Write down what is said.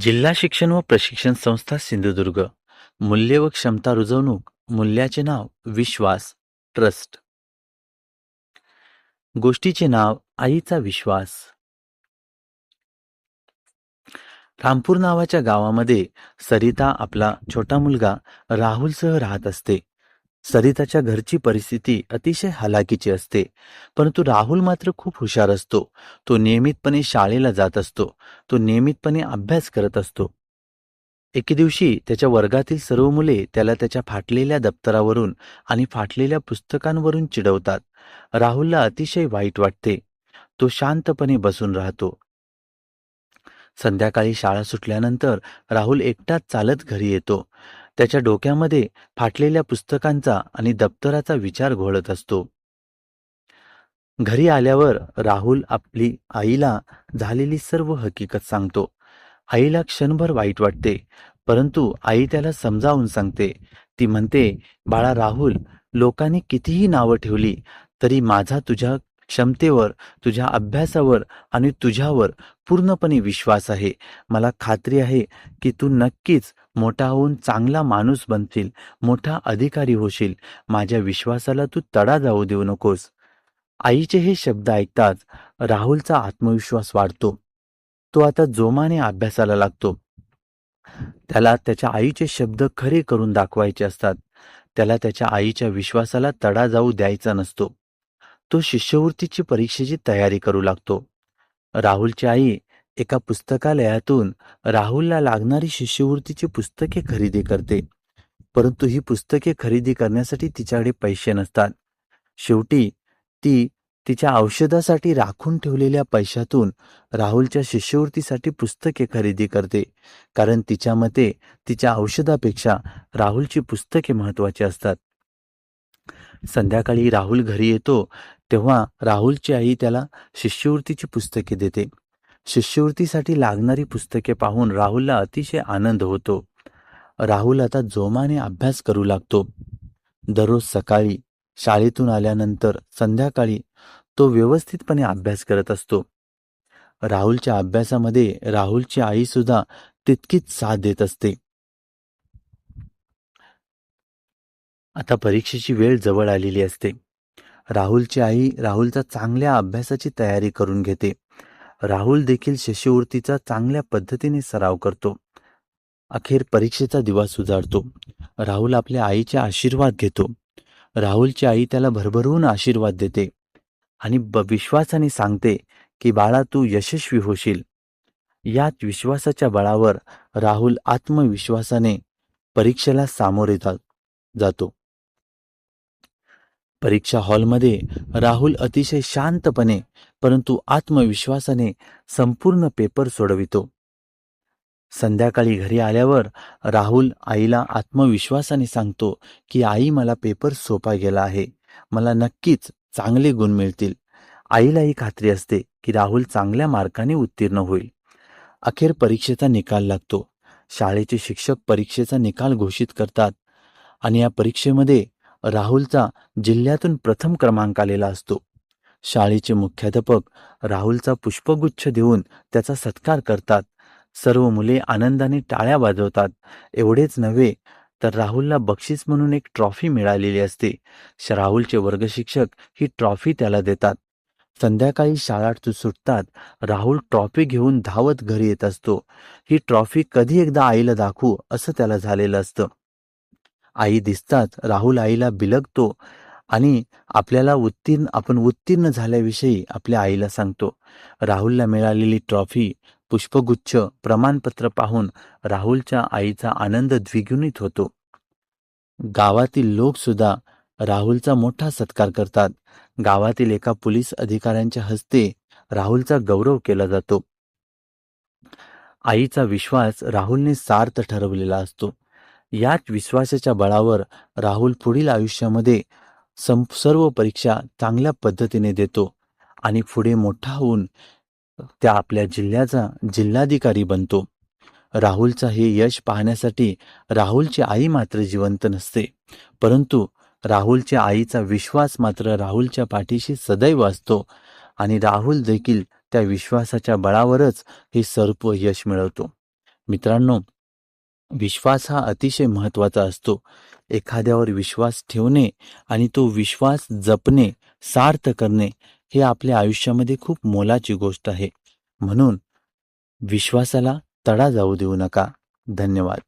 जिल्हा शिक्षण व प्रशिक्षण संस्था सिंधुदुर्ग. मूल्य व क्षमता रुजवणूक. मूल्याचे नाव विश्वास ट्रस्ट. गोष्टीचे नाव आईचा विश्वास. रामपूर नावाच्या गावामध्ये सरिता आपला छोटा मुलगा राहुलसह राहत असते. सरिताच्या घरची परिस्थिती अतिशय हलाखीची असते परंतु राहुल मात्र खूप हुशार असतो. तो नियमितपणे शाळेला जात असतो. तो नियमितपणे अभ्यास करत असतो. एके दिवशी त्याच्या वर्गातील सर्व मुले त्याला त्याच्या फाटलेल्या दप्तरावरून आणि फाटलेल्या पुस्तकांवरून चिडवतात. राहुलला अतिशय वाईट वाटते. तो शांतपणे बसून राहतो. संध्याकाळी शाळा सुटल्यानंतर राहुल एकटाच चालत घरी येतो. त्याच्या डोक्यामध्ये फाटलेल्या पुस्तकांचा आणि दप्तराचा विचार घोळत असतो. घरी आल्यावर राहुल आपली आईला झालेली सर्व हकीकत सांगतो. आईला क्षणभर वाईट वाटते परंतु आई त्याला समजावून सांगते. ती म्हणते बाळा राहुल लोकांनी कितीही नावं ठेवली तरी माझा तुझ्या क्षमतेवर तुझ्या अभ्यासावर आणि तुझ्यावर पूर्णपणे विश्वास आहे. मला खात्री आहे की तू नक्कीच मोठा होऊन चांगला माणूस बनशील मोठा अधिकारी होशील. माझ्या विश्वासाला तू तडा जाऊ देऊ नकोस. आईचे हे शब्द ऐकताच राहुलचा आत्मविश्वास वाढतो. तो आता जोमाने अभ्यासाला लागतो. त्याला त्याच्या आईचे शब्द खरे करून दाखवायचे असतात. त्याला त्याच्या आईच्या विश्वासाला तडा जाऊ द्यायचा नसतो. तो शिष्यवृत्तीची परीक्षेची तयारी करू लागतो. राहुलची आई एका पुस्तकालयातून राहुलला लागणारी शिष्यवृत्तीची पुस्तके खरेदी करते. परंतु ही पुस्तके खरेदी करण्यासाठी तिच्याकडे पैसे नसतात. शेवटी ती तिच्या औषधासाठी राखून ठेवलेल्या पैशातून राहुलच्या शिष्यवृत्तीसाठी पुस्तके खरेदी करते. कारण तिच्या मते तिच्या औषधापेक्षा राहुलची पुस्तके महत्वाची असतात. संध्याकाळी राहुल घरी येतो तेव्हा राहुलची आई त्याला शिष्यवृत्तीची पुस्तके देते. शिष्यवृत्तीसाठी लागणारी पुस्तके पाहून राहुलला अतिशय आनंद होतो. राहुल आता जोमाने अभ्यास करू लागतो. दररोज सकाळी शाळेतून आल्यानंतर संध्याकाळी तो व्यवस्थितपणे अभ्यास करत असतो. राहुलच्या अभ्यासामध्ये राहुलची आई सुद्धा तितकीच साथ देत असते. आता परीक्षेची वेळ जवळ आलेली असते. राहुलची आई राहुलचा चांगल्या अभ्यासाची तयारी करून घेते. राहुल देखील शिष्यवृत्तीचा चांगल्या पद्धतीने सराव करतो. अखेर परीक्षेचा दिवस उजाडतो राहुल आपल्या आईचे आशीर्वाद घेतो. राहुलची आई त्याला भरभरून आशीर्वाद देते आणि ब विश्वासाने सांगते की बाळा तू यशस्वी होशील. यात विश्वासाच्या बळावर राहुल आत्मविश्वासाने परीक्षेला सामोरे जातो. परीक्षा हॉलमध्ये राहुल अतिशय शांतपणे परंतु आत्मविश्वासाने संपूर्ण पेपर सोडवितो. संध्याकाळी घरी आल्यावर राहुल आईला आत्मविश्वासाने सांगतो की आई मला पेपर सोपा गेला आहे. मला नक्कीच चांगले गुण मिळतील. आईला ही खात्री असते की राहुल चांगल्या मार्काने उत्तीर्ण होईल. अखेर परीक्षेचा निकाल लागतो. शाळेचे शिक्षक परीक्षेचा निकाल घोषित करतात आणि या परीक्षेमध्ये राहुलचा जिल्ह्यातून प्रथम क्रमांक आलेला असतो. शाळेचे मुख्याध्यापक राहुलचा पुष्पगुच्छ देऊन त्याचा सत्कार करतात. सर्व मुले आनंदाने टाळ्या वाजवतात. एवढेच नव्हे तर राहुलला बक्षीस म्हणून एक ट्रॉफी मिळालेली असते. राहुलचे वर्गशिक्षक ही ट्रॉफी त्याला देतात. संध्याकाळी शाळा सुटतात राहुल ट्रॉफी घेऊन धावत घरी येत असतो. ही ट्रॉफी कधी एकदा आईला दाखवू असं त्याला झालेलं असतं. आई दिसताच राहुल आईला बिलगतो आणि आपल्याला उत्तीर्ण आपण उत्तीर्ण झाल्याविषयी आपल्या आईला सांगतो. राहुलला मिळालेली ट्रॉफी पुष्पगुच्छ प्रमाणपत्र पाहून राहुलच्या आईचा आनंद द्विगुणित होतो. गावातील लोक सुद्धा राहुलचा मोठा सत्कार करतात. गावातील एका पोलीस अधिकाऱ्यांच्या हस्ते राहुलचा गौरव केला जातो. आईचा विश्वास राहुलने सार्थ ठरवलेला असतो. याच विश्वासाच्या बळावर राहुल पुढील आयुष्यामध्ये सर्व परीक्षा चांगल्या पद्धतीने देतो आणि पुढे मोठा होऊन त्या आपल्या जिल्ह्याचा जिल्हाधिकारी बनतो. राहुलचा हे यश पाहण्यासाठी राहुलची आई मात्र जिवंत नसते. परंतु राहुलच्या आईचा विश्वास मात्र राहुलच्या पाठीशी सदैव असतो आणि राहुल देखील त्या विश्वासाच्या बळावरच हे सर्व यश मिळवतो. मित्रांनो विश्वास हा अतिशय महत्त्वाचा असतो. एखाद्यावर विश्वास ठेवणे आणि तो विश्वास जपणे सार्थ करणे हे आपल्या आयुष्यामध्ये खूप मोलाची गोष्ट आहे. म्हणून विश्वासाला तडा जाऊ देऊ नका. धन्यवाद.